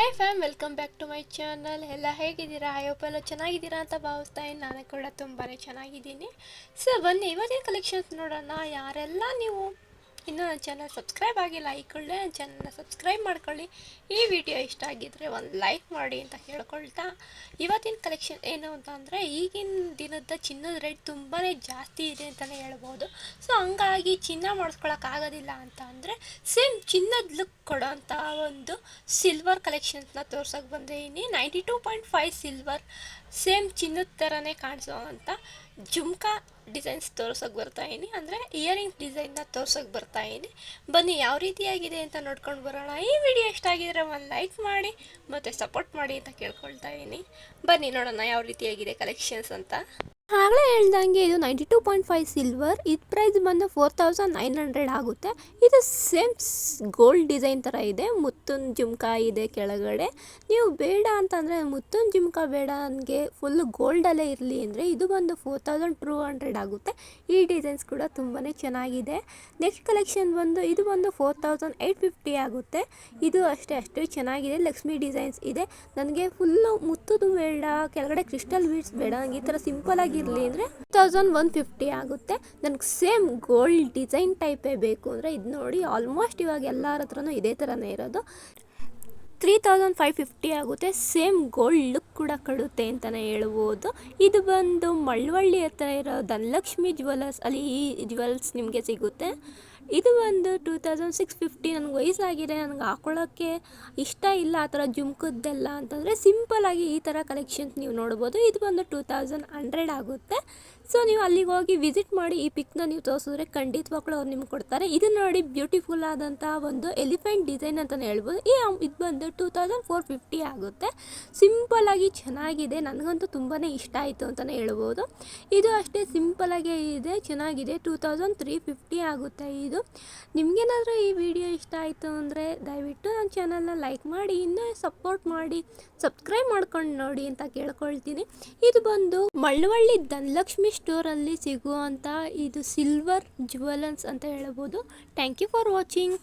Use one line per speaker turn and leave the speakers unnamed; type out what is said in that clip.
Hi fam welcome back to my channel ಎಲ್ಲ ಹೇಗಿದ್ದೀರಾ? ಎಲ್ಲ ಚೆನ್ನಾಗಿದ್ದೀರಾ ಅಂತ ಭಾವಿಸ್ತಾ ಇದ್ದೀನಿ. ನಾನು ಕೂಡ ತುಂಬಾ ಚೆನ್ನಾಗಿದ್ದೀನಿ. ಸೊ ಬನ್ನಿ ಇವತ್ತಿನ ಕಲೆಕ್ಷನ್ಸ್ ನೋಡೋಣ. ಯಾರೆಲ್ಲ ನೀವು ಇನ್ನೂ ನನ್ನ ಚಾನಲ್ ಸಬ್ಸ್ಕ್ರೈಬ್ ಆಗಿಲ್ಲ ಈಕೊಳ್ಳೆ ನನ್ನ ಚಾನಲ್ನ ಸಬ್ಸ್ಕ್ರೈಬ್ ಮಾಡ್ಕೊಳ್ಳಿ. ಈ ವಿಡಿಯೋ ಇಷ್ಟ ಆಗಿದ್ದರೆ ಒಂದು ಲೈಕ್ ಮಾಡಿ ಅಂತ ಹೇಳ್ಕೊಳ್ತಾ. ಇವತ್ತಿನ ಕಲೆಕ್ಷನ್ ಏನು ಅಂತ ಅಂದರೆ, ಈಗಿನ ದಿನದ ಚಿನ್ನದ ರೇಟ್ ತುಂಬಾ ಜಾಸ್ತಿ ಇದೆ ಅಂತಲೇ ಹೇಳ್ಬೋದು. ಸೊ ಹಂಗಾಗಿ ಚಿನ್ನ ಮಾಡಿಸ್ಕೊಳಕ್ಕಾಗೋದಿಲ್ಲ ಅಂತ ಅಂದರೆ ಸೇಮ್ ಚಿನ್ನದ ಲುಕ್ ಕೊಡೋಂಥ ಒಂದು ಸಿಲ್ವರ್ ಕಲೆಕ್ಷನ್ಸ್ನ ತೋರ್ಸೋಕೆ ಬಂದಿದ್ದೀನಿ ninety two point five silver same ಚಿನ್ನದ ಥರನೇ ಕಾಣಿಸೋ ಅಂತ ಜುಮ್ಕಾ ಡಿಸೈನ್ಸ್ ತೋರ್ಸೋಕೆ ಬರ್ತಾಯಿನಿ ಅಂದರೆ ಇಯರಿಂಗ್ ಡಿಸೈನ್ನ ತೋರ್ಸೋಕೆ ಬರ್ತಾ ಇದೀನಿ. ಬನ್ನಿ ಯಾವ ರೀತಿಯಾಗಿದೆ ಅಂತ ನೋಡ್ಕೊಂಡು ಬರೋಣ. ಈ ವಿಡಿಯೋ ಇಷ್ಟ ಆಗಿದ್ರೆ ಒಂದು ಲೈಕ್ ಮಾಡಿ, ಮತ್ತು ಸಪೋರ್ಟ್ ಮಾಡಿ ಅಂತ ಕೇಳ್ಕೊಳ್ತಾ ಇದ್ದೀನಿ ಬನ್ನಿ ನೋಡೋಣ ಯಾವ ರೀತಿಯಾಗಿದೆ ಕಲೆಕ್ಷನ್ಸ್ ಅಂತ. ಆಗಲೇ ಹೇಳ್ದಂಗೆ ಇದು ninety two point five silver ಇದು ಪ್ರೈಸ್ ಬಂದು ಫೋರ್ ತೌಸಂಡ್ ನೈನ್ ಹಂಡ್ರೆಡ್ ಆಗುತ್ತೆ. ಇದು ಸೇಮ್ ಗೋಲ್ಡ್ ಡಿಸೈನ್ ಥರ ಇದೆ, ಮುತ್ತುನ್ ಜುಮ್ಕಾ ಇದೆ ಕೆಳಗಡೆ. ನೀವು ಬೇಡ ಅಂತಂದರೆ ಮುತ್ತುನ್ ಜುಮ್ಕಾ ಬೇಡ ನನಗೆ ಫುಲ್ ಗೋಲ್ಡಲ್ಲೇ ಇರಲಿ ಅಂದರೆ ಇದು ಬಂದು ಫೋರ್ ತೌಸಂಡ್ ಟೂ ಹಂಡ್ರೆಡ್ ಆಗುತ್ತೆ. ಈ ಡಿಸೈನ್ಸ್ ಕೂಡ ತುಂಬಾ ಚೆನ್ನಾಗಿದೆ. ನೆಕ್ಸ್ಟ್ ಕಲೆಕ್ಷನ್ ಬಂದು ಇದು ಬಂದು ಫೋರ್ ತೌಸಂಡ್ ಏಯ್ಟ್ ಫಿಫ್ಟಿ ಆಗುತ್ತೆ. ಇದು ಅಷ್ಟೇ ಅಷ್ಟೇ ಚೆನ್ನಾಗಿದೆ, ಲಕ್ಷ್ಮಿ ಡಿಸೈನ್ಸ್ ಇದೆ. ನನಗೆ ಫುಲ್ಲು ಮುತ್ತುದು ಬೇಡ, ಕೆಳಗಡೆ ಕ್ರಿಸ್ಟಲ್ ಬೀಡ್ಸ್ ಬೇಡ ನನಗೆ ಈ ಥರ ಸಿಂಪಲ್ ಆಗಿರಲಿ ಅಂದರೆ ತೌಸಂಡ್ ಒನ್ ಫಿಫ್ಟಿ ಆಗುತ್ತೆ. ನನಗೆ ಸೇಮ್ ಗೋಲ್ಡ್ ಡಿಸೈನ್ ಟೈಪೇ ಬೇಕು ಅಂದರೆ ಇದು ನೋಡಿ ಆಲ್ಮೋಸ್ಟ್ ಇವಾಗ ಎಲ್ಲರ ಹತ್ರನೂ ಇದೇ ಥರನೇ ಇರೋದು. ತ್ರೀ ತೌಸಂಡ್ ಫೈವ್ ಫಿಫ್ಟಿ ಆಗುತ್ತೆ ಸೇಮ್ ಗೋಲ್ಡ್ ಲುಕ್ ಕೂಡ ಕೊಡುತ್ತೆ ಅಂತಲೇ ಹೇಳ್ಬೋದು. ಇದು ಬಂದು ಮಳವಳ್ಳಿ ಹತ್ರ ಇರೋ ಧನಲಕ್ಷ್ಮಿ ಜ್ಯುವೆಲರ್ಸ್ ಅಲ್ಲಿ ಈ ಜ್ಯುವೆಲ್ಸ್ ನಿಮಗೆ ಸಿಗುತ್ತೆ. ಇದು ಒಂದು ಟೂ ತೌಸಂಡ್ ಸಿಕ್ಸ್ ಫಿಫ್ಟಿ ನನಗೆ ವಯಸ್ಸಾಗಿದೆ, ನನಗೆ ಹಾಕೊಳ್ಳೋಕ್ಕೆ ಇಷ್ಟ ಇಲ್ಲ ಆ ಥರ ಜುಮ್ಕದ್ದೆಲ್ಲ ಅಂತಂದರೆ ಸಿಂಪಲಾಗಿ ಈ ಥರ ಕಲೆಕ್ಷನ್ಸ್ ನೀವು ನೋಡ್ಬೋದು. ಇದು ಬಂದು ಟೂ ತೌಸಂಡ್ ಹಂಡ್ರೆಡ್ ಆಗುತ್ತೆ. ಸೊ ನೀವು ಅಲ್ಲಿಗೆ ಹೋಗಿ ವಿಸಿಟ್ ಮಾಡಿ ಈ ಪಿಕ್ನ ನೀವು ತೋರಿಸಿದ್ರೆ ಖಂಡಿತವಾಗ್ಲೂ ಅವ್ರು ನಿಮ್ಗೆ ಕೊಡ್ತಾರೆ. ಇದು ನೋಡಿ ಬ್ಯೂಟಿಫುಲ್ ಆದಂಥ ಒಂದು ಎಲಿಫೆಂಟ್ ಡಿಸೈನ್ ಅಂತಲೇ ಹೇಳ್ಬೋದು. ಈ ಇದು ಬಂದು ಟೂ ತೌಸಂಡ್ ಫೋರ್ ಫಿಫ್ಟಿ ಆಗುತ್ತೆ. ಸಿಂಪಲಾಗಿ ಚೆನ್ನಾಗಿದೆ, ನನಗಂತೂ ತುಂಬಾ ಇಷ್ಟ ಆಯಿತು ಅಂತಲೇ ಹೇಳ್ಬೋದು. ಇದು ಅಷ್ಟೇ ಸಿಂಪಲಾಗೇ ಇದೆ, ಚೆನ್ನಾಗಿದೆ. ಟೂ ತೌಸಂಡ್ ತ್ರೀ ಫಿಫ್ಟಿ ಆಗುತ್ತೆ ಇದು. ನಿಮಗೇನಾದರೂ ಈ ವಿಡಿಯೋ ಇಷ್ಟ ಆಯಿತು ಅಂದರೆ ದಯವಿಟ್ಟು ನನ್ನ ಚಾನಲ್ನ ಲೈಕ್ ಮಾಡಿ, ಇನ್ನೂ ಸಪೋರ್ಟ್ ಮಾಡಿ, ಸಬ್ಸ್ಕ್ರೈಬ್ ಮಾಡ್ಕೊಂಡು ನೋಡಿ ಅಂತ ಕೇಳ್ಕೊಳ್ತೀನಿ. ಇದು ಬಂದು ಮಳ್ಳವಳ್ಳಿ ಧನಲಕ್ಷ್ಮಿ ಸ್ಟೋರಲ್ಲಿ ಸಿಗುವಂಥ ಇದು ಸಿಲ್ವರ್ ಜುವೆಲನ್ಸ್ ಅಂತ ಹೇಳ್ಬೋದು. Thank you for watching